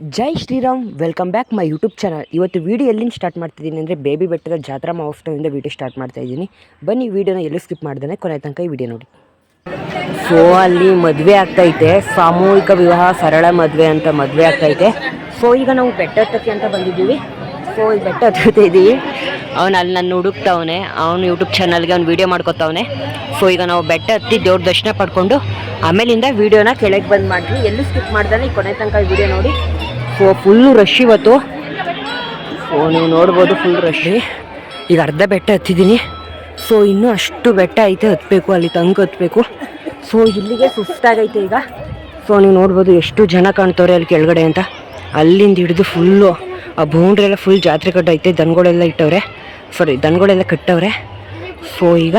Jai Sriram welcome back my YouTube channel ಇವತ್ತು video ಎಲ್ಲಿಂದ start ಮಾಡ್ತಿದ್ದೀನಿ ಅಂದರೆ ಬೇಬಿ ಬೆಟ್ಟದ ಜಾತ್ರಾ ಮಹೋತ್ಸವದಿಂದ ವೀಡಿಯೋ ಸ್ಟಾರ್ಟ್ ಮಾಡ್ತಾ ಇದ್ದೀನಿ. ಬನ್ನಿ ವೀಡಿಯೋನ ಎಲ್ಲೂ ಸ್ಕಿಪ್ ಮಾಡ್ದೇ ಕೊನೆ ತನಕ ಈ ವಿಡಿಯೋ ನೋಡಿ. ಸೊ ಅಲ್ಲಿ ಮದುವೆ ಆಗ್ತೈತೆ. ಸಾಮೂಹಿಕ ವಿವಾಹ, ಸರಳ ಮದುವೆ ಅಂತ ಮದುವೆ ಆಗ್ತೈತೆ. ಸೊ ಈಗ ನಾವು ಬೆಟ್ಟ ಹತ್ತಕ್ಕೆ ಅಂತ ಬಂದಿದ್ದೀವಿ. ಸೊ ಈ ಬೆಟ್ಟ ಹತ್ತುತ್ತಾ ಇದ್ದೀವಿ ಅವನು ಅಲ್ಲಿ ನನ್ನ ಹುಡುಕ್ತಾವನೆ. ಅವನು ಯೂಟ್ಯೂಬ್ ಚಾನಲ್ಗೆ ಅವ್ನು ವೀಡಿಯೋ ಮಾಡ್ಕೊತಾವನೆ. ಸೊ ಈಗ ನಾವು ಬೆಟ್ಟ ಹತ್ತಿ ದೇವ್ರ ದರ್ಶನ ಪಡ್ಕೊಂಡು ಆಮೇಲಿಂದ ವೀಡಿಯೋನ ಕೆಳಗೆ ಬಂದು ಮಾಡ್ತೀವಿ ಎಲ್ಲೂ ಸ್ಕಿಪ್ ಮಾಡ್ದಾನೆ? ಈ ಕೊನೆ ತನಕ ವೀಡಿಯೋ ನೋಡಿ. ಸೊ ಫುಲ್ಲು ರಶ್ ಇವತ್ತು. ಸೊ ನೀವು ನೋಡ್ಬೋದು ಫುಲ್ ರಶ್ ಈಗ ಅರ್ಧ ಬೆಟ್ಟ ಹತ್ತಿದ್ದೀನಿ. ಸೊ ಇನ್ನೂ ಅಷ್ಟು ಬೆಟ್ಟ ಐತೆ ಹತ್ತಬೇಕು ಅಲ್ಲಿ ತಂಗ ಹತ್ತಬೇಕು ಸೊ ಇಲ್ಲಿಗೆ ಸುಸ್ತಾಗೈತೆ ಈಗ. ಸೊ ನೀವು ನೋಡ್ಬೋದು ಎಷ್ಟು ಜನ ಕಾಣ್ತವ್ರೆ ಅಲ್ಲಿ ಕೆಳಗಡೆ ಅಂತ. ಅಲ್ಲಿಂದ ಹಿಡಿದು ಫುಲ್ಲು ಆ ಬೌಂಡ್ರೆಲ್ಲ ಫುಲ್ ಜಾತ್ರೆ ಕಟ್ಟೈತೆ ದನಗಳೆಲ್ಲ ಇಟ್ಟವ್ರೆ. ಸಾರಿ ದನಗಳೆಲ್ಲ ಕಟ್ಟವ್ರೆ. ಸೊ ಈಗ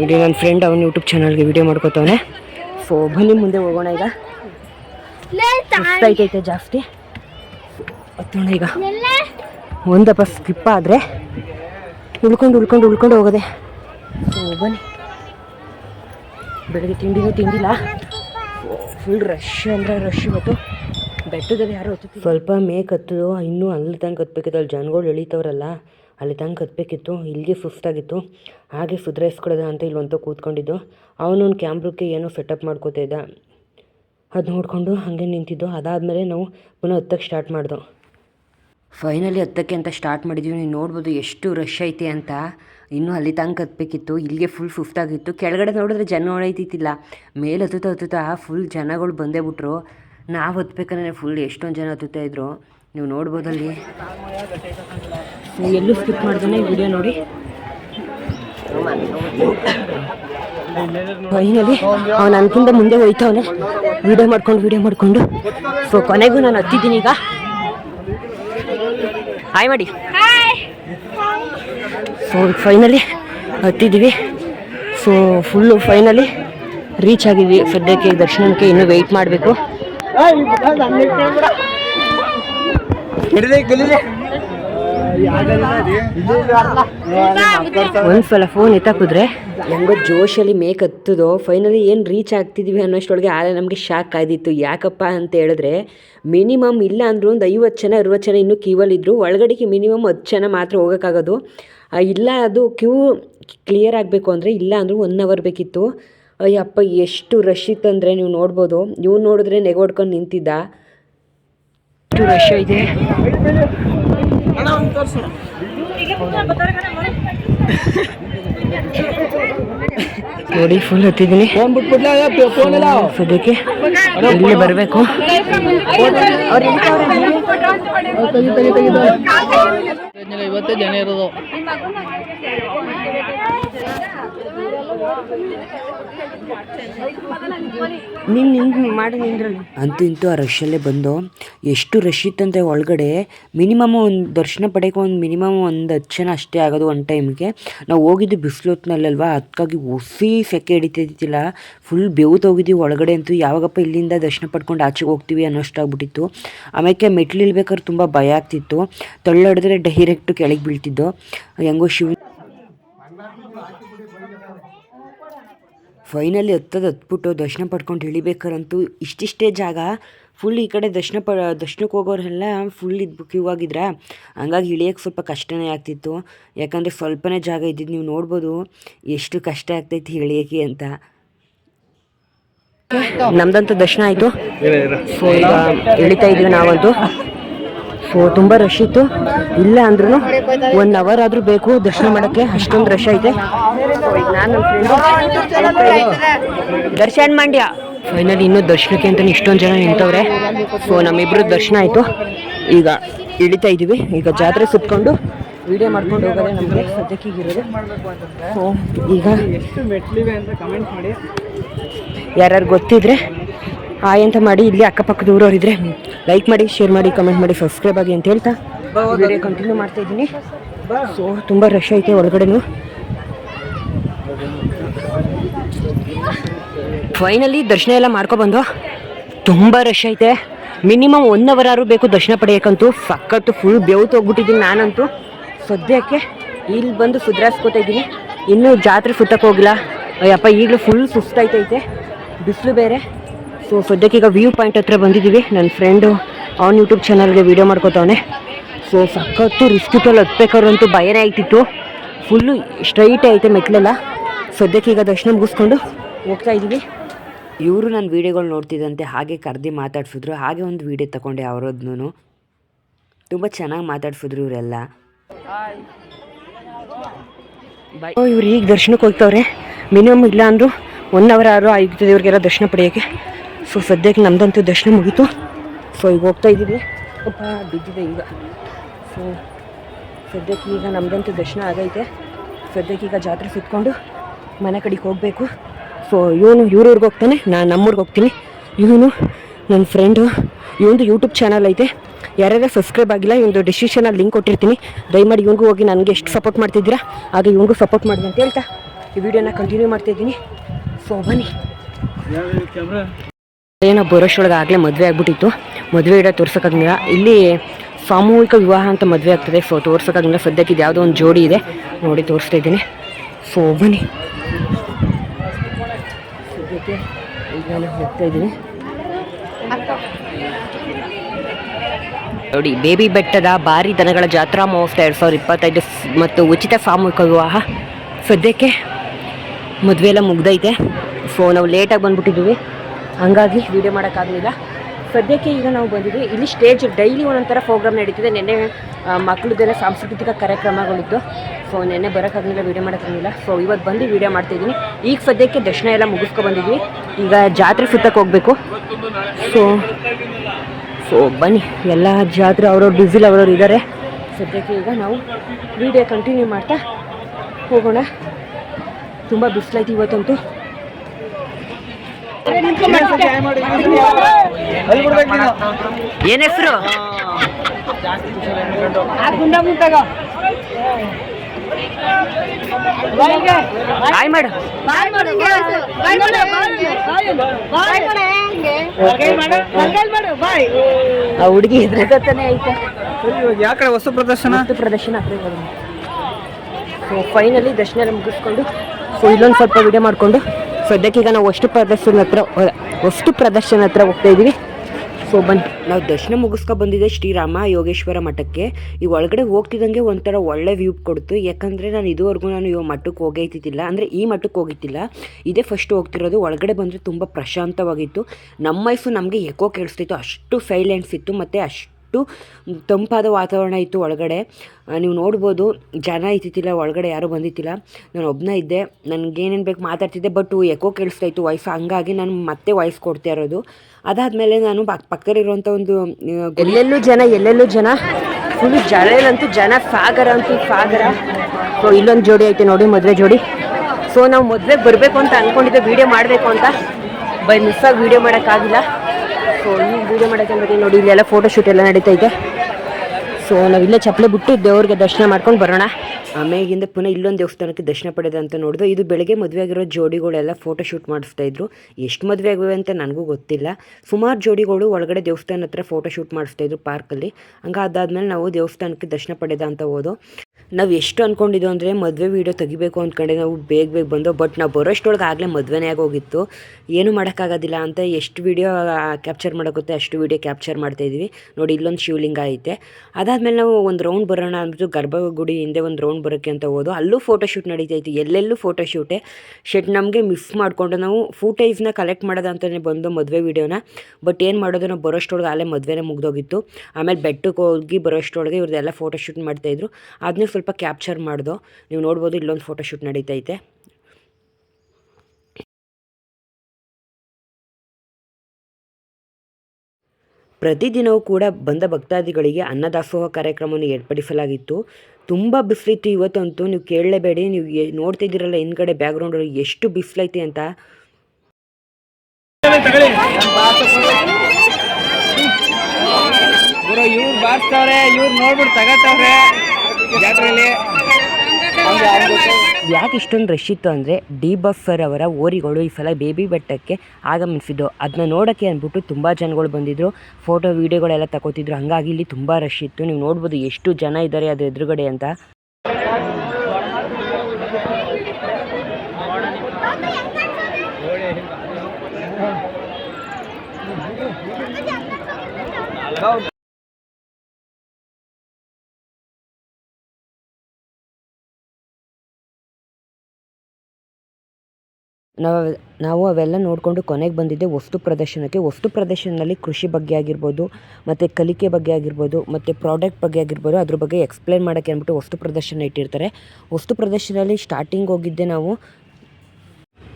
ಇಲ್ಲಿ ನನ್ನ ಫ್ರೆಂಡ್ ಅವನು ಯೂಟ್ಯೂಬ್ ಚಾನಲ್ಗೆ ವಿಡಿಯೋ ಮಾಡ್ಕೊತವನೆ. ಸೊ ಬನ್ನಿ ಮುಂದೆ ಹೋಗೋಣ ಈಗ. ಸುಸ್ತಾಯ್ತೈತೆ ಜಾಸ್ತಿ. ಹತ್ತೋಣ ಈಗ. ಒಂದಪ್ಪ ಸ್ಕಿಪ್ ಆದರೆ ಉಳ್ಕೊಂಡು ಉಳ್ಕೊಂಡು ಉಳ್ಕೊಂಡು ಹೋಗೋದೆ. ಸೊ ಬನ್ನಿ. ಬೆಳಗ್ಗೆ ತಿಂಡಿನೂ ತಿಂದಿಲ್ಲ. ಫುಲ್ ರಶ್ ಅಂದರೆ ರಶ್ ಇವತ್ತು. ಬೆಟ್ಟದಲ್ಲಿ ಯಾರು ಹತ್ತು ಸ್ವಲ್ಪ ಮೇಕ್ ಹತ್ತದು ಇನ್ನೂ ಅಲ್ಲಿ ತನಕ ಹತ್ಬೇಕಿತ್ತು. ಅಲ್ಲಿ ಜನಗಳು ಎಳಿತವ್ರಲ್ಲ ಅಲ್ಲಿ ತನಕ ಹತ್ಬೇಕಿತ್ತು. ಇಲ್ಲಿಗೆ ಸುಸ್ತಾಗಿತ್ತು ಹಾಗೆ ಸುಧಾರಿಸ್ಕೊಳ್ಳೋದ ಅಂತ ಇಲ್ಲೊಂತ ಕೂತ್ಕೊಂಡಿದ್ದು. ಅವನೊಂದು ಕ್ಯಾಮ್ರಕ್ಕೆ ಏನೋ ಸೆಟಪ್ ಮಾಡ್ಕೋತಾ ಇದ್ದ. ಅದು ನೋಡಿಕೊಂಡು ಹಾಗೆ ನಿಂತಿದ್ದು. ಅದಾದಮೇಲೆ ನಾವು ಪುನಃ ಹತ್ತಕ್ಕೆ ಸ್ಟಾರ್ಟ್ ಮಾಡ್ದೋ. ಫೈನಲಿ ಹತ್ತಕ್ಕೆ ಅಂತ ಸ್ಟಾರ್ಟ್ ಮಾಡಿದ್ದೀವಿ ನೀವು ನೋಡ್ಬೋದು ಎಷ್ಟು ರಶ್ ಐತೆ ಅಂತ. ಇನ್ನೂ ಅಲ್ಲಿ ತನಕ ಹತ್ಬೇಕಿತ್ತು. ಇಲ್ಲಿಗೆ ಫುಲ್ ಸುಸ್ತಾಗಿತ್ತು ಕೆಳಗಡೆ ನೋಡಿದ್ರೆ ಜನ ಒಳೈತಿತ್ತಿಲ್ಲ ಮೇಲೆ ಹತ್ತುತ್ತಾ ಹತ್ತುತ್ತಾ ಫುಲ್ ಜನಗಳು ಬಂದೇ ಬಿಟ್ರು. ನಾವು ಹತ್ಬೇಕಂದ್ರೆ ಫುಲ್ ಎಷ್ಟೊಂದು ಜನ ಹತ್ತುತ್ತಾ ಇದ್ರು. ನೀವು ನೋಡ್ಬೋದಲ್ಲಿ ಎಲ್ಲೂ ಸ್ಕಿಪ್ ಮಾಡ್ದೇ ವಿಡಿಯೋ ನೋಡಿ? ಫೈನಲಿ ಅವನು ಅನ್ಕಿಂತ ಮುಂದೆ ಹೋಯ್ತವನೆ. ವಿಡಿಯೋ ಮಾಡ್ಕೊಂಡು ವಿಡಿಯೋ ಮಾಡಿಕೊಂಡು. ಸೊ ಕೊನೆಗೂ ನಾನು ಹತ್ತಿದ್ದೀನಿ ಈಗ. ಹಾಯ್ ಮಾಡಿ ಸೊ ಫೈನಲಿ ಹತ್ತಿದ್ದೀವಿ. ಸೊ ಫುಲ್ಲು ಫೈನಲಿ ರೀಚ್ ಆಗಿದ್ವಿ ಸದ್ಯಕ್ಕೆ ದರ್ಶನಕ್ಕೆ ಇನ್ನೂ ವೆಯ್ಟ್ ಮಾಡಬೇಕು. ಒಂದ್ಸಲ ಫೋನ್ ಎತ್ತಾಕಿದ್ರೆ ಹೆಂಗೋ ಜೋಶಲ್ಲಿ ಮೇಕ್ ಹತ್ತದೋ? ಫೈನಲಿ ಏನು ರೀಚ್ ಆಗ್ತಿದ್ವಿ ಅನ್ನೋಷ್ಟೊಳಗೆ ಆಲೆ ನಮಗೆ ಶಾಕ್ ಆಯ್ದಿತ್ತು ಯಾಕಪ್ಪ ಅಂತ ಹೇಳಿದ್ರೆ ಮಿನಿಮಮ್ ಇಲ್ಲ ಅಂದರೂ ಒಂದು ಐವತ್ತು ಜನ ಅರುವತ್ತು ಜನ ಇನ್ನೂ ಕ್ಯೂವಲ್ಲಿದ್ದರು ಒಳಗಡೆಗೆ ಮಿನಿಮಮ್ ಹತ್ತು ಜನ ಮಾತ್ರ ಹೋಗೋಕ್ಕಾಗೋದು. ಇಲ್ಲ ಅದು ಕ್ಯೂ ಕ್ಲಿಯರ್ ಆಗಬೇಕು ಅಂದರೆ ಇಲ್ಲ ಅಂದರೂ ಒನ್ ಅವರ್ ಬೇಕಿತ್ತು. ಅಯ್ಯಪ್ಪ ಎಷ್ಟು ರಶ್ ಇತ್ತಂದರೆ ನೀವು ನೋಡ್ಬೋದು. ನೀವು ನೋಡಿದ್ರೆ ನೆಗೋಡ್ಕೊಂಡು ನಿಂತಿದ್ದ. ಎಷ್ಟು ರಶ್ ಇದೆ? ನೋಡಿ ಫುಲ್ ಹತ್ತಿದ್ದೀನಿ. ಸದ್ಯಕ್ಕೆ ಇಲ್ಲಿ ಬರಬೇಕು. ಇವತ್ತೇ ಜನ ಇರೋದು ನೀನು ನಿಂಗೆ ಮಾಡಿ ನಿಂದ್ರಲ್ಲಿ ಅಂತೂ ಇಂತೂ ಆ ರಶಲ್ಲೇ ಬಂದು ಎಷ್ಟು ರಶ್ ಇತ್ತಂತೆ ಒಳಗಡೆ ಮಿನಿಮಮ್ ಒಂದು ದರ್ಶನ ಪಡೆಯೋಕೆ ಒಂದು ಮಿನಿಮಮ್ ಒಂದು ಹತ್ತು ಜನ ಅಷ್ಟೇ ಆಗೋದು ಒನ್ ಟೈಮ್ಗೆ ನಾವು ಹೋಗಿದ್ದು ಅಲ್ವಾ ಅದಕ್ಕಾಗಿ ಒಸಿ ಸೆಕೆ ಹಿಡಿತಿದ್ದಿಲ್ಲ. ಫುಲ್ ಹೋಗಿದ್ದೀವಿ ಒಳಗಡೆ ಅಂತೂ. ಯಾವಾಗಪ್ಪ ಇಲ್ಲಿಂದ ದರ್ಶನ ಪಡ್ಕೊಂಡು ಆಚೆಗೆ ಹೋಗ್ತೀವಿ ಅನ್ನೋಷ್ಟಾಗ್ಬಿಟ್ಟಿತ್ತು ಆಮೇಲೆ ಮೆಟ್ಲು ಇಳ್ಬೇಕಾದ್ರೆ ತುಂಬ ಭಯ ಆಗ್ತಿತ್ತು. ತಳ್ಳಾಡಿದ್ರೆ ಡೈರೆಕ್ಟು ಕೆಳಗೆ ಬೀಳ್ತಿದ್ದು. ಹೆಂಗೋ ಶಿವ ಫೈನಲಿ ಹತ್ತದ ಹತ್ಬಿಟ್ಟು ದರ್ಶನ ಪಡ್ಕೊಂಡು ಇಳಿಬೇಕಾರಂತೂ ಇಷ್ಟಿಷ್ಟೇ ಜಾಗ. ಫುಲ್ ಈ ಕಡೆ ದರ್ಶನ ಪ ದರ್ಶನಕ್ಕೆ ಹೋಗೋರೆಲ್ಲ ಫುಲ್ ಇದು ಕ್ಯೂ ಆಗಿದ್ರ. ಹಂಗಾಗಿ ಇಳಿಯೋಕೆ ಸ್ವಲ್ಪ ಕಷ್ಟನೇ ಆಗ್ತಿತ್ತು. ಯಾಕಂದರೆ ಸ್ವಲ್ಪನೇ ಜಾಗ ಇದ್ದಿದ್ದು ನೀವು ನೋಡ್ಬೋದು ಎಷ್ಟು ಕಷ್ಟ ಆಗ್ತೈತಿ ಇಳಿಯೋಕ್ಕೆ ಅಂತ. ನಮ್ದಂತೂ ದರ್ಶನ ಆಯಿತು. ಸೊ ಈಗ ಇಳಿತಾ ಇದ್ದೀವಿ ನಾವಂತೂ ಸೊ ತುಂಬ ರಶ್ ಇತ್ತು. ಇಲ್ಲ ಅಂದ್ರೂ ಒನ್ ಅವರ್ ಆದರೂ ಬೇಕು ದರ್ಶನ ಮಾಡೋಕ್ಕೆ. ಅಷ್ಟೊಂದು ರಶ್ ಐತೆ. ನಾನು ದರ್ಶನ್ ಮಂಡ್ಯ. ಫೈನಲ್ ಇನ್ನೂ ದರ್ಶನಕ್ಕೆ ಅಂತ ಇಷ್ಟೊಂದು ಜನ ನಿಂತವ್ರೆ. ಸೊ ನಮ್ಮಿಬ್ರು ದರ್ಶನ ಆಯಿತು. ಈಗ ಇಳಿತಾ ಇದ್ದೀವಿ ಈಗ ಜಾತ್ರೆ ಸುತ್ಕೊಂಡು ವಿಡಿಯೋ ಮಾಡ್ಕೊಂಡು ಹೋಗೋದೇ ನಮಗೆ ಸದ್ಯಕ್ಕೆ ಇರೋದು ಸೊ ಈಗ ಎಷ್ಟು ಮೆಟ್ಲಿವೆ ಅಂತ ಕಮೆಂಟ್ ಮಾಡಿ. ಯಾರ್ಯಾರು ಗೊತ್ತಿದ್ರೆ ಹಾಯ್ ಅಂತ ಮಾಡಿ ಇಲ್ಲಿ ಅಕ್ಕಪಕ್ಕದ ಊರವರಿದ್ರೆ ಲೈಕ್ ಮಾಡಿ ಶೇರ್ ಮಾಡಿ ಕಮೆಂಟ್ ಮಾಡಿ ಸಬ್ಸ್ಕ್ರೈಬ್ ಆಗಿ ಅಂತ ಹೇಳ್ತಾ ಕಂಟಿನ್ಯೂ ಮಾಡ್ತಾ ಇದ್ದೀನಿ. ಸೊ ತುಂಬ ರಶ್ ಐತೆ ಒಳಗಡೆ ಫೈನಲಿ ದರ್ಶನ ಎಲ್ಲ ಮಾಡ್ಕೊಬಂದು ತುಂಬ ರಶ್ ಐತೆ. ಮಿನಿಮಮ್ ಒನ್ ಅವರ್ ಆದ್ರೂ ಬೇಕು ದರ್ಶನ ಪಡೆಯೋಕ್ಕಂತೂ ಸಕ್ಕತ್ತು ಫುಲ್ ಬೆವ್ತು ಹೋಗ್ಬಿಟ್ಟಿದ್ದೀನಿ ನಾನಂತೂ. ಸದ್ಯಕ್ಕೆ ಇಲ್ಲಿ ಬಂದು ಸುಧಾರಿಸ್ಕೋತಾ ಇದ್ದೀನಿ. ಇನ್ನೂ ಜಾತ್ರೆ ಸುತ್ತಕ್ಕೆ ಹೋಗಿಲ್ಲ. ಅಯ್ಯಪ್ಪ, ಈಗಲೂ ಫುಲ್ ಸುಸ್ತಾಯ್ತೈತೆ. ಬಿಸಿಲು ಬೇರೆ. ಸೊ ಸದ್ಯಕ್ಕೆ ಈಗ ವ್ಯೂ ಪಾಯಿಂಟ್ ಹತ್ರ ಬಂದಿದ್ದೀವಿ. ನನ್ನ ಫ್ರೆಂಡು ಆನ್ ಯೂಟ್ಯೂಬ್ ಚಾನಲ್ಗೆ ವೀಡಿಯೋ ಮಾಡ್ಕೋತಾವನೆ. ಸೊ ಸಖತ್ತು ರಿಸ್ಕಿಟಲ್ಲಿ ಹತ್ಬೇಕಾದ್ರಂತೂ ಭಯನೇ ಆಯ್ತಿತ್ತು ಫುಲ್ಲು ಸ್ಟ್ರೈಟ್ ಐತೆ ಮೆಟ್ಲೆಲ್ಲ. ಸದ್ಯಕ್ಕೆ ಈಗ ದರ್ಶನ ಮುಗಿಸ್ಕೊಂಡು ಹೋಗ್ತಾ ಇದ್ದೀವಿ. ಇವರು ನನ್ನ ವೀಡಿಯೋಗಳು ನೋಡ್ತಿದ್ದಂತೆ ಹಾಗೆ ಕರೆದಿ ಮಾತಾಡ್ಸಿದ್ರು. ಹಾಗೆ ಒಂದು ವೀಡಿಯೋ ತಗೊಂಡೆ ಅವರದ್ನು ತುಂಬ ಚೆನ್ನಾಗಿ ಮಾತಾಡ್ಸಿದ್ರು ಇವರೆಲ್ಲ. ಇವ್ರು ಈಗ ದರ್ಶನಕ್ಕೆ ಹೋಗ್ತವ್ರೆ. ಮಿನಿಮಮ್ ಇಲ್ಲ ಅಂದರು ಒನ್ ಅವರ್ ಆರು ಆಗ್ತದೆ ಇವ್ರಿಗೆಲ್ಲ ದರ್ಶನ ಪಡೆಯೋಕ್ಕೆ. ಸೊ ಸದ್ಯಕ್ಕೆ ನಮ್ದಂತೂ ದರ್ಶನ ಮುಗೀತು. ಸೊ ಈಗ ಹೋಗ್ತಾ ಇದ್ದೀವಿ. ಒಬ್ಬ ಬಿದ್ದಿದೆ ಈಗ. ಸೊ ಸದ್ಯಕ್ಕೆ ಈಗ ನಮ್ದಂತೂ ದರ್ಶನ ಆಗೈತೆ. ಸದ್ಯಕ್ಕೆ ಈಗ ಜಾತ್ರೆ ಸುತ್ಕೊಂಡು ಮನೆ ಕಡೆಗೆ ಹೋಗಬೇಕು. ಸೊ ಇವನು ಇವ್ರವ್ರಿಗೆ ಹೋಗ್ತಾನೆ, ನಾನು ನಮ್ಮೂರ್ಗೆ ಹೋಗ್ತೀನಿ. ಇವನು ನನ್ನ ಫ್ರೆಂಡು ಇವೊಂದು ಯೂಟ್ಯೂಬ್ ಚಾನಲ್ ಐತೆ. ಯಾರ್ಯಾರು ಸಬ್ಸ್ಕ್ರೈಬ್ ಆಗಿಲ್ಲ ಇವೊಂದು ಡಿಸ್ಕ್ರಿಪ್ಷನಲ್ಲಿ ಲಿಂಕ್ ಕೊಟ್ಟಿರ್ತೀನಿ. ದಯಮಾಡಿ ಇವನಿಗೂ ಹೋಗಿ ನನಗೆ ಎಷ್ಟು ಸಪೋರ್ಟ್ ಮಾಡ್ತಿದ್ದೀರಾ ಹಾಗೆ ಇವನಿಗೂ ಸಪೋರ್ಟ್ ಮಾಡಿದೆ ಅಂತ ಹೇಳ್ತಾ ಈ ವಿಡಿಯೋನ ಕಂಟಿನ್ಯೂ ಮಾಡ್ತಾಯಿದ್ದೀನಿ ಸೊ ಬನ್ನಿ. ಏನೋ ಬರೋಷೊಳಗೆ ಆಗಲೇ ಮದುವೆ ಆಗ್ಬಿಟ್ಟಿತ್ತು. ಮದುವೆ ಇಡೋ ತೋರ್ಸೋಕ್ಕಾಗಲಿಲ್ಲ ಇಲ್ಲಿ ಸಾಮೂಹಿಕ ವಿವಾಹ ಅಂತ ಮದುವೆ ಆಗ್ತದೆ. ಸೊ ತೋರ್ಸೋಕ್ಕಾಗಲಿಲ್ಲ ಸದ್ಯಕ್ಕೆ ಇದು ಯಾವುದೋ ಒಂದು ಜೋಡಿ ಇದೆ. ನೋಡಿ, ತೋರಿಸ್ತಾ ಇದ್ದೀನಿ. ಸೊ ಬನ್ನಿ. ಸದ್ಯಕ್ಕೆ ಈಗ ಹೋಗ್ತಾ ನೋಡಿ, ಬೇಬಿ ಬೆಟ್ಟದ ಭಾರಿ ದನಗಳ ಜಾತ್ರಾ ಮಹೋತ್ಸವ ಎರಡು ಸಾವಿರದ ಇಪ್ಪತ್ತೈದು ಮತ್ತು ಉಚಿತ ಸಾಮೂಹಿಕ ವಿವಾಹ ಸದ್ಯಕ್ಕೆ ಮದುವೆ ಎಲ್ಲ ಮುಗ್ದೈತೆ. ಸೊ ನಾವು ಲೇಟಾಗಿ ಬಂದ್ಬಿಟ್ಟಿದ್ದೀವಿ. ಹಂಗಾಗಿ ವೀಡಿಯೋ ಮಾಡೋಕ್ಕಾಗಲಿಲ್ಲ. ಸದ್ಯಕ್ಕೆ ಈಗ ನಾವು ಬಂದಿದ್ವಿ ಇಲ್ಲಿ ಸ್ಟೇಜ್ ಡೈಲಿ ಒಂದೊಂಥರ ಪ್ರೋಗ್ರಾಮ್ ನಡೀತಿದೆ. ನಿನ್ನೆ ಮಕ್ಕಳದೆಲ್ಲ ಸಾಂಸ್ಕೃತಿಕ ಕಾರ್ಯಕ್ರಮಗಳಿತ್ತು. ಸೊ ನೆನ್ನೆ ಬರೋಕ್ಕಾಗಲಿಲ್ಲ ವೀಡಿಯೋ ಮಾಡೋಕ್ಕಾಗಲಿಲ್ಲ. ಸೊ ಇವತ್ತು ಬಂದು ವೀಡಿಯೋ ಮಾಡ್ತಿದ್ದೀನಿ. ಈಗ ಸದ್ಯಕ್ಕೆ ದರ್ಶನ ಎಲ್ಲ ಮುಗಿಸ್ಕೊ ಬಂದಿದ್ವಿ ಈಗ ಜಾತ್ರೆ ಸುತ್ತಕ್ಕೆ ಹೋಗಬೇಕು. ಸೊ ಸೊ ಬನ್ನಿ. ಎಲ್ಲ ಜಾತ್ರೆ ಅವ್ರವ್ರು ಬ್ಯುಸಿಲ್ ಅವರವ್ರು ಇದ್ದಾರೆ ಸದ್ಯಕ್ಕೆ ಈಗ ನಾವು ವೀಡಿಯೋ ಕಂಟಿನ್ಯೂ ಮಾಡ್ತಾ ಹೋಗೋಣ. ತುಂಬ ಬಿಸಿಲೈತಿ ಇವತ್ತಂತೂ. ಏನು ಹೆಸರು? ಬಾಯ್ ಮಾಡು. ಆ ಹುಡುಗಿ ಎದುರುಗತ್ತಾನೆ ಐತೆ. ಯಾಕಡೆ ವಸ್ತು ಪ್ರದರ್ಶನ. ವಸ್ತು ಪ್ರದರ್ಶನ ಫೈನಲಿ ದರ್ಶನ ಮುಗಿಸ್ಕೊಂಡು ಸೊ ಇಲ್ಲೊಂದು ಸ್ವಲ್ಪ ವಿಡಿಯೋ ಮಾಡಿಕೊಂಡು ಸದ್ಯಕ್ಕೆ ಈಗ ನಾವು ವಸ್ತು ಪ್ರದರ್ಶನ ಹತ್ರ ವಸ್ತು ಪ್ರದರ್ಶನ ಹತ್ರ ಹೋಗ್ತಾ ಇದ್ದೀವಿ. ಸೊ ಬನ್ನಿ. ನಾವು ದರ್ಶನ ಮುಗಿಸ್ಕೊ ಬಂದಿದ್ದೆ ಶ್ರೀರಾಮ ಯೋಗೇಶ್ವರ ಮಠಕ್ಕೆ. ಈ ಒಳಗಡೆ ಹೋಗ್ತಿದ್ದಂಗೆ ಒಂಥರ ಒಳ್ಳೆ ವ್ಯೂ ಕೊಡ್ತು. ಯಾಕಂದರೆ ನಾನು ಇದುವರೆಗೂ ನಾನು ಇವಾಗ ಮಠಕ್ಕೆ ಹೋಗೈತಿದ್ದಿಲ್ಲ. ಅಂದರೆ ಈ ಮಠಕ್ಕೆ ಹೋಗಿದ್ದಿಲ್ಲ. ಇದೇ ಫಸ್ಟ್ ಹೋಗ್ತಿರೋದು. ಒಳಗಡೆ ಬಂದರೆ ತುಂಬ ಪ್ರಶಾಂತವಾಗಿತ್ತು. ನಮ್ಮ ವಯಸ್ಸು ನಮಗೆ ಎಕೋ ಕೇಳಿಸ್ತಿತ್ತು. ಅಷ್ಟು ಸೈಲೆನ್ಸ್ ಇತ್ತು. ಮತ್ತು ಅಷ್ಟು ತಂಪಾದ ವಾತಾವರಣ ಇತ್ತು ಒಳಗಡೆ. ನೀವು ನೋಡ್ಬೋದು, ಜನ ಇದ್ದಿದ್ದಿಲ್ಲ, ಒಳಗಡೆ ಯಾರೂ ಬಂದಿತ್ತಿಲ್ಲ ನಾನು ಒಬ್ಬನೇ ಇದ್ದೆ, ನನಗೇನೇನು ಬೇಕು ಮಾತಾಡ್ತಿದ್ದೆ ಬಟ್ ಎಕೋ ಕೇಳಿಸ್ತಾ ಇತ್ತು ವಾಯ್ಸ್ ಹಂಗಾಗಿ ನಾನು ಮತ್ತೆ ವಾಯ್ಸ್ ಕೊಡ್ತಾ ಇರೋದು. ಅದಾದಮೇಲೆ ನಾನು ಪಕ್, ಪಕ್ಕದಲ್ಲಿರುವಂಥ ಒಂದು ಎಲ್ಲೆಲ್ಲೂ ಜನ ಎಲ್ಲೆಲ್ಲೂ ಜನ. ಫುಲ್ ಜನ ಜನ, ಸಾಗರ ಅಂತೂ ಸಾಗರ. ಸೊ ಇಲ್ಲೊಂದು ಜೋಡಿ ಐತೆ ನೋಡಿ, ಮದುವೆ ಜೋಡಿ. ಸೊ ನಾವು ಮದುವೆಗೆ ಬರಬೇಕು ಅಂತ ಅಂದ್ಕೊಂಡಿದ್ದೆ ವೀಡಿಯೋ ಮಾಡಬೇಕು ಅಂತ. ಬೈ ಮಿಸ್ಸಾಗಿ ವೀಡಿಯೋ ಮಾಡೋಕ್ಕಾಗಿಲ್ಲ. ಸೊ ವಿಡಿಯೋ ಮಾಡೋಕ್ಕೆ ಬಗ್ಗೆ ನೋಡಿ, ಇಲ್ಲೆಲ್ಲ ಫೋಟೋ ಶೂಟ್ ಎಲ್ಲ ನಡೀತೈತೆ. ಸೊ ನಾವಿಲ್ಲೇ ಚಪ್ಪಲೆ ಬಿಟ್ಟು ದೇವ್ರಿಗೆ ದರ್ಶನ ಮಾಡ್ಕೊಂಡು ಬರೋಣ. ಆಮೇಲಿಂದ ಪುನಃ ಇಲ್ಲೊಂದು ದೇವಸ್ಥಾನಕ್ಕೆ ದರ್ಶನ ಪಡೆದ ಅಂತ ನೋಡಿದ್ರು ಇದು ಬೆಳಗ್ಗೆ ಮದುವೆ ಆಗಿರೋ ಜೋಡಿಗಳೆಲ್ಲ ಫೋಟೋ ಶೂಟ್ ಮಾಡಿಸ್ತಾ ಇದ್ರು. ಎಷ್ಟು ಮದುವೆ ಆಗಿವೆ ಅಂತ ನನಗೂ ಗೊತ್ತಿಲ್ಲ. ಸುಮಾರು ಜೋಡಿಗಳು ಒಳಗಡೆ ದೇವಸ್ಥಾನ ಹತ್ರ ಫೋಟೋ ಶೂಟ್ ಮಾಡಿಸ್ತಾ ಇದ್ರು ಪಾರ್ಕಲ್ಲಿ ಹಂಗೆ ಅದಾದ್ಮೇಲೆ ನಾವು ದೇವಸ್ಥಾನಕ್ಕೆ ದರ್ಶನ ಪಡೆದ ಅಂತ ಹೋದೋ. ನಾವು ಎಷ್ಟು ಅಂದ್ಕೊಂಡಿದ್ದೋ ಅಂದರೆ ಮದುವೆ ವೀಡಿಯೋ ತೆಗಿಬೇಕು ಅಂದ್ಕೊಂಡೆ ನಾವು ಬೇಗ ಬೇಗ ಬಂದೋ ಬಟ್ ನಾವು ಬರೋಷ್ಟೊಳಗೆ ಆಗಲೇ ಮದುವೆನೇ ಆಗೋಗಿತ್ತು. ಏನು ಮಾಡೋಕ್ಕಾಗೋದಿಲ್ಲ ಅಂತ ಎಷ್ಟು ವೀಡಿಯೋ ಕ್ಯಾಪ್ಚರ್ ಮಾಡೋಗುತ್ತೆ ಅಷ್ಟು ವೀಡಿಯೋ ಕ್ಯಾಪ್ಚರ್ ಮಾಡ್ತಾಯಿದ್ವಿ ನೋಡಿ, ಇಲ್ಲೊಂದು ಶಿವಲಿಂಗ ಐತೆ. ಅದಾದಮೇಲೆ ನಾವು ಒಂದು ರೌಂಡ್ ಬರೋಣ ಅಂದ್ಬಿಟ್ಟು ಗರ್ಭಗುಡಿ ಹಿಂದೆ ಒಂದು ರೌಂಡ್ ಬರೋಕ್ಕೆ ಅಂತ ಹೋದು ಅಲ್ಲೂ ಫೋಟೋಶೂಟ್ ನಡೀತೈತಿ ಎಲ್ಲೆಲ್ಲೂ ಫೋಟೋ ಶೂಟೇ ಶೆಟ್ ನಮಗೆ ಮಿಸ್ ಮಾಡಿಕೊಂಡು ನಾವು ಫೂಟೇಜ್ನ ಕಲೆಕ್ಟ್ ಮಾಡೋದಂತಲೇ ಬಂದು ಮದುವೆ ವೀಡಿಯೋನ ಬಟ್ ಏನು ಮಾಡೋದು, ನಾವು ಬರೋಷ್ಟೊಳಗೆ ಅಲ್ಲೇ ಮದುವೆನೇ ಮುಗ್ದೋಗಿತ್ತು. ಆಮೇಲೆ ಬೆಟ್ಟಕ್ಕೆ ಹೋಗಿ ಬರೋಷ್ಟೊಳಗೆ ಇವ್ರದ್ದೆಲ್ಲ ಫೋಟೋಶೂಟ್ ಮಾಡ್ತಾಯಿದ್ರು ಅದನ್ನೇ ಸ್ವಲ್ಪ ಕ್ಯಾಪ್ಚರ್ ಮಾಡಿದೋ. ನೀವು ನೋಡ್ಬೋದು ಇಲ್ಲೊಂದು ಫೋಟೋಶೂಟ್ ನಡೀತೈತೆ. ಪ್ರತಿದಿನವೂ ಕೂಡ ಬಂದ ಭಕ್ತಾದಿಗಳಿಗೆ ಅನ್ನದಾಸೋಹ ಕಾರ್ಯಕ್ರಮವನ್ನು ಏರ್ಪಡಿಸಲಾಗಿತ್ತು. ತುಂಬ ಬಿಸಿಲಿತ್ತು. ಇವತ್ತಂತೂ ನೀವು ಕೇಳಲೇಬೇಡಿ. ನೀವು ನೋಡ್ತಿದ್ದೀರಲ್ಲ ಹಿಂದ್ಗಡೆ ಬ್ಯಾಕ್ಗ್ರೌಂಡಲ್ಲಿ ಎಷ್ಟು ಬಿಸಿಲೈತೆ ಅಂತ. ಇವ್ರು ಬಾರಿಸ್ತಾವ್ರೆ, ಇವ್ರು ನೋಡ್ಬಿಟ್ಟು ತಗತ್ತವ್ರೆ ಯಾಕೆ ಇಷ್ಟೊಂದು ರಶ್ ಇತ್ತು ಅಂದರೆ ಡಿ ಬಫರ್ ಅವರ ಓರಿಗಳು ಈ ಸಲ ಬೇಬಿ ಬೆಟ್ಟಕ್ಕೆ ಆಗಮಿಸಿದ್ದು ಅದನ್ನ ನೋಡೋಕ್ಕೆ ಅಂದ್ಬಿಟ್ಟು ತುಂಬ ಜನಗಳು ಬಂದಿದ್ದರು ಫೋಟೋ ವೀಡಿಯೋಗಳೆಲ್ಲ ತಗೋತಿದ್ರು ಹಂಗಾಗಿ ಇಲ್ಲಿ ತುಂಬ ರಶ್ ಇತ್ತು. ನೀವು ನೋಡ್ಬೋದು ಎಷ್ಟು ಜನ ಇದ್ದಾರೆ ಅದು ಎದುರುಗಡೆ ಅಂತ. ನಾವು ನಾವು ಅವೆಲ್ಲ ನೋಡಿಕೊಂಡು ಕೊನೆಗೆ ಬಂದಿದ್ದೆ ವಸ್ತು ಪ್ರದರ್ಶನಕ್ಕೆ. ವಸ್ತು ಪ್ರದರ್ಶನದಲ್ಲಿ ಕೃಷಿ ಬಗ್ಗೆ ಆಗಿರ್ಬೋದು, ಮತ್ತು ಕಲಿಕೆ ಬಗ್ಗೆ ಆಗಿರ್ಬೋದು, ಮತ್ತು ಪ್ರಾಡಕ್ಟ್ ಬಗ್ಗೆ ಆಗಿರ್ಬೋದು, ಅದ್ರ ಬಗ್ಗೆ ಎಕ್ಸ್ಪ್ಲೇನ್ ಮಾಡೋಕ್ಕೆ ಅಂದ್ಬಿಟ್ಟು ವಸ್ತು ಪ್ರದರ್ಶನ ಇಟ್ಟಿರ್ತಾರೆ. ವಸ್ತು ಪ್ರದರ್ಶನದಲ್ಲಿ ಸ್ಟಾರ್ಟಿಂಗ್ ಹೋಗಿದ್ದೆ ನಾವು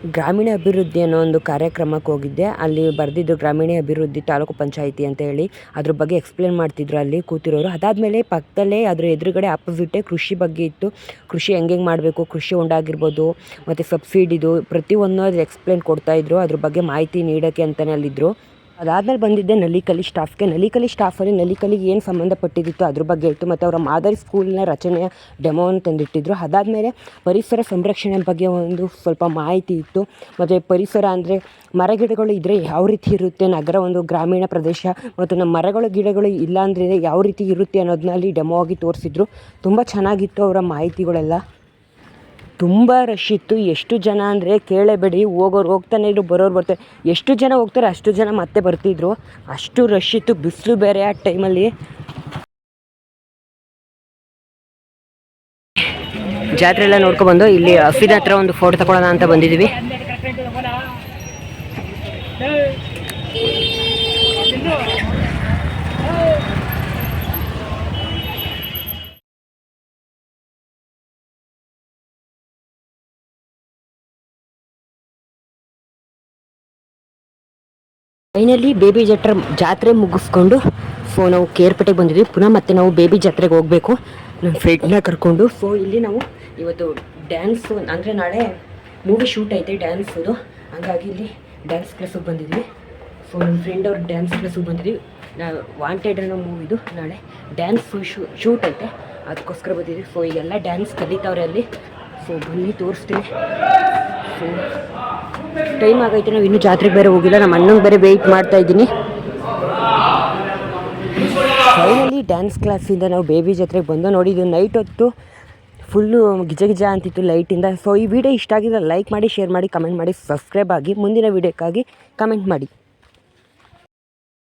ಗ್ರಾಮೀಣ ಅಭಿವೃದ್ಧಿ ಅನ್ನೋ ಒಂದು ಕಾರ್ಯಕ್ರಮಕ್ಕೆ ಹೋಗಿದ್ದೆ. ಅಲ್ಲಿ ಬರೆದಿದ್ದು ಗ್ರಾಮೀಣ ಅಭಿವೃದ್ಧಿ ತಾಲೂಕು ಪಂಚಾಯಿತಿ ಅಂತ ಹೇಳಿ ಅದ್ರ ಬಗ್ಗೆ ಎಕ್ಸ್ಪ್ಲೇನ್ ಮಾಡ್ತಿದ್ರು ಅಲ್ಲಿ ಕೂತಿರೋರು. ಅದಾದಮೇಲೆ ಪಕ್ಕದಲ್ಲೇ ಅದ್ರ ಎದುರುಗಡೆ ಆಪೋಸಿಟೇ ಕೃಷಿ ಬಗ್ಗೆ ಇತ್ತು. ಕೃಷಿ ಹೆಂಗೆ ಮಾಡಬೇಕು, ಕೃಷಿ ಉಂಡಾಗಿರ್ಬೋದು, ಮತ್ತು ಸಬ್ಸಿಡಿದು ಪ್ರತಿಯೊಂದು ಎಕ್ಸ್ಪ್ಲೇನ್ ಕೊಡ್ತಾಯಿದ್ರು ಅದ್ರ ಬಗ್ಗೆ ಮಾಹಿತಿ ನೀಡೋಕ್ಕೆ ಅಂತಲೇ ಅಲ್ಲಿದ್ದರು ಅದಾದಮೇಲೆ ಬಂದಿದ್ದೆ ನಲಿಕಲಿ ಸ್ಟಾಫ್ಗೆ. ನಲಿಕಲಿ ಸ್ಟಾಫಲ್ಲಿ ನಲಿಕಲಿಗೆ ಏನು ಸಂಬಂಧಪಟ್ಟಿದ್ದಿತ್ತು ಅದ್ರ ಬಗ್ಗೆ ಇತ್ತು ಮತ್ತು ಅವರ ಮಾದರಿ ಸ್ಕೂಲ್ನ ರಚನೆಯ ಡೆಮೋವನ್ನು ತಂದಿಟ್ಟಿದ್ರು. ಅದಾದಮೇಲೆ ಪರಿಸರ ಸಂರಕ್ಷಣೆ ಬಗ್ಗೆ ಒಂದು ಸ್ವಲ್ಪ ಮಾಹಿತಿ ಇತ್ತು. ಮತ್ತು ಪರಿಸರ ಅಂದರೆ ಮರಗಿಡಗಳು ಇದ್ದರೆ ಯಾವ ರೀತಿ ಇರುತ್ತೆ? ನಗರ ಒಂದು ಗ್ರಾಮೀಣ ಪ್ರದೇಶ ಮತ್ತು ನಮ್ಮ ಮರಗಳು, ಗಿಡಗಳು ಇಲ್ಲ ಯಾವ ರೀತಿ ಇರುತ್ತೆ ಅನ್ನೋದನ್ನ ಅಲ್ಲಿ ಡೆಮೋ ಆಗಿ ತೋರಿಸಿದ್ರು. ತುಂಬ ಚೆನ್ನಾಗಿತ್ತು ಅವರ ಮಾಹಿತಿಗಳೆಲ್ಲ. ತುಂಬ ರಶ್ ಇತ್ತು. ಎಷ್ಟು ಜನ ಅಂದರೆ ಕೇಳೇಬೇಡಿ, ಹೋಗೋರು ಹೋಗ್ತಾನೆ ಇದ್ರು, ಬರೋರು ಬರ್ತಾರೆ. ಎಷ್ಟು ಜನ ಹೋಗ್ತಾರೆ, ಅಷ್ಟು ಜನ ಮತ್ತೆ ಬರ್ತಿದ್ರು. ಅಷ್ಟು ರಶ್ ಇತ್ತು, ಬಿಸಿಲು ಬೇರೆ ಆ ಟೈಮಲ್ಲಿ ಜಾತ್ರೆ ಎಲ್ಲ ನೋಡ್ಕೊಬಂದು ಇಲ್ಲಿ ಹಸಿದ ಹತ್ರ ಒಂದು ಫೋಟೋ ತಗೊಳ್ಳೋಣ ಅಂತ ಬಂದಿದ್ದೀವಿ ಫೈನಲಿ ಬೇಬಿ ಜಾತ್ರೆ ಜಾತ್ರೆ ಮುಗಿಸ್ಕೊಂಡು ಸೊ ನಾವು ಕೇರ್ಪೇಟೆಗೆ ಬಂದಿದ್ವಿ. ಪುನಃ ಮತ್ತೆ ನಾವು ಬೇಬಿ ಜಾತ್ರೆಗೆ ಹೋಗಬೇಕು. ನನ್ನ ಫ್ರೆಂಡ್ನ ಕರ್ಕೊಂಡು. ಸೊ ಇಲ್ಲಿ ನಾವು ಇವತ್ತು ಡ್ಯಾನ್ಸು ಅಂದರೆ ನಾಳೆ ಮೂವಿ ಶೂಟ್ ಐತೆ ಡ್ಯಾನ್ಸದು ಹಂಗಾಗಿ ಇಲ್ಲಿ ಡ್ಯಾನ್ಸ್ ಕ್ಲಾಸಿಗೆ ಬಂದಿದ್ವಿ. ಸೊ ನಮ್ಮ ಫ್ರೆಂಡ್ ಅವ್ರ ಡ್ಯಾನ್ಸ್ ಕ್ಲಾಸಿಗೆ ಬಂದಿದ್ವಿ. ನಾವು ವಾಂಟೆಡ್ ಅನ್ನೋ ಮೂವಿದು ನಾಳೆ ಡ್ಯಾನ್ಸ್ ಶೂ ಶೂಟ್ ಐತೆ. ಅದಕ್ಕೋಸ್ಕರ ಬಂದಿದ್ವಿ. ಸೊ ಈಗೆಲ್ಲ ಡ್ಯಾನ್ಸ್ ಕಲಿತಾವ್ರೆ ಅಲ್ಲಿ. ಸೊ ಬನ್ನಿ, ತೋರಿಸ್ತೀನಿ. ಸೊ ಟೈಮ್ ಆಗೈತೆ, ನಾವು ಇನ್ನೂ ಜಾತ್ರೆಗೆ ಬೇರೆ ಹೋಗಿಲ್ಲ. ನಮ್ಮ ಅಣ್ಣಂಗೆ ಬೇರೆ ವೆಯ್ಟ್ ಮಾಡ್ತಾ ಇದ್ದೀನಿ. ಫೈನಲಿ ಡ್ಯಾನ್ಸ್ ಕ್ಲಾಸಿಂದ ನಾವು ಬೇಬಿ ಜಾತ್ರೆಗೆ ಬಂದು ನೋಡಿದ್ದು ನೈಟ್ ಹೊತ್ತು ಫುಲ್ಲು ಗಿಜ ಗಿಜ ಅಂತಿತ್ತು ಲೈಟಿಂದ ಸೊ ಈ ವಿಡಿಯೋ ಇಷ್ಟ ಆಗಿದ್ರೆ ಲೈಕ್ ಮಾಡಿ ಶೇರ್ ಮಾಡಿ ಕಮೆಂಟ್ ಮಾಡಿ ಸಬ್ಸ್ಕ್ರೈಬ್ ಆಗಿ ಮುಂದಿನ ವಿಡಿಯೋಕ್ಕಾಗಿ ಕಮೆಂಟ್ ಮಾಡಿ.